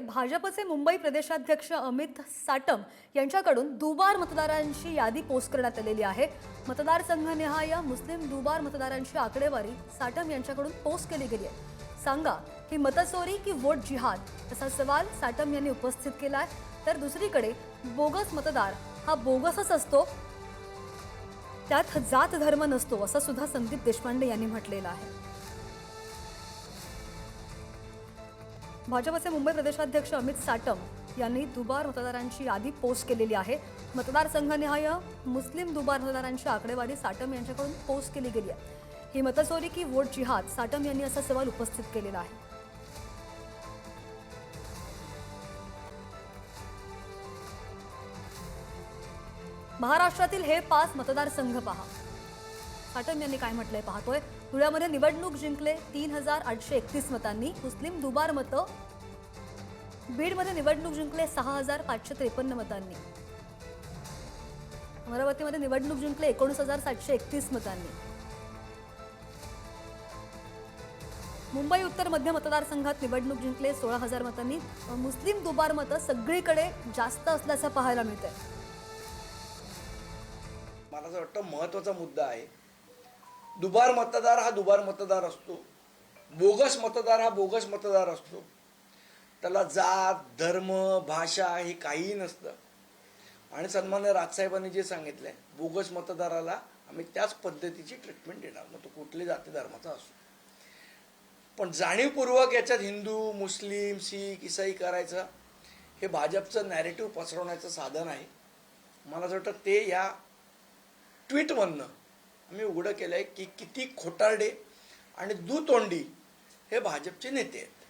भाजपचे मुंबई प्रदेशाध्यक्ष अमित साटम यांच्याकडून दुबार मतदारांची यादी पोस्ट करण्यात आलेली आहे. मतदारसंघनिहाय मुस्लिम दुबार मतदारांची आकडेवारी साटम यांच्याकडून पोस्ट केली गेली आहे. सांगा ही मतचोरी की वोट जिहाद? असा सवाल साटम यांनी उपस्थित केला आहे तर दुसरीकडे बोगस मतदार हा बोगसच असतो. त्यात जात धर्म नसतो असं सुद्धा संदीप देशपांडे यांनी म्हटलेलं आहे. भाजपचे मुंबई प्रदेशाध्यक्ष अमित साटम यांनी दुबार मतदारांची यादी पोस्ट केलेली आहे. मतदारसंघनिहाय मुस्लिम दुबार मतदारांची आकडेवारी साटम यांच्याकडून पोस्ट केली गेली आहे. ही मतचोरी की वोट जिहाद साटम यांनी असा सवाल उपस्थित केलेला आहे. महाराष्ट्रातील हे पाच मतदारसंघ पहा. साटम यांनी काय म्हटलंय पाहतोय. धुळ्यामध्ये निवडणूक जिंकले तीन हजार आठशे एकतीस मतांनी. मुस्लिम दुबार मतं. बीडमध्ये निवडणूक जिंकले सहा हजार पाचशे त्रेपन्न मतांनी. अमरावतीमध्ये निवडणूक जिंकले एकोणीस हजार सातशे एकतीस मतांनी. मुंबई उत्तर मध्य मतदारसंघात निवडणूक जिंकले सोळा हजार मतांनी. मुस्लिम दुबार मतं सगळीकडे जास्त असल्याचं पाहायला मिळतंय. मला असं वाटतं महत्त्वाचा मुद्दा आहे. दुबार मतदार हा दुबार मतदार असतो. बोगस मतदार हा बोगस मतदार असतो. त्याला जात धर्म भाषा हे काहीही नसतं. आणि सन्मान्य राजसाहेबांनी जे सांगितलं आहे बोगस मतदाराला आम्ही त्याच पद्धतीची ट्रीटमेंट देणार. मग तो कुठल्या जाती धर्माचा असो. पण जाणीवपूर्वक याच्यात हिंदू मुस्लिम शीख इसाई करायचं हे भाजपचं नॅरेटिव्ह पसरवण्याचं साधन आहे. मला असं वाटतं ते या ट्विटमधनं आम्ही उघडं केलं आहे की किती खोटारडे आणि दुतोंडी हे भाजपचे नेते आहेत.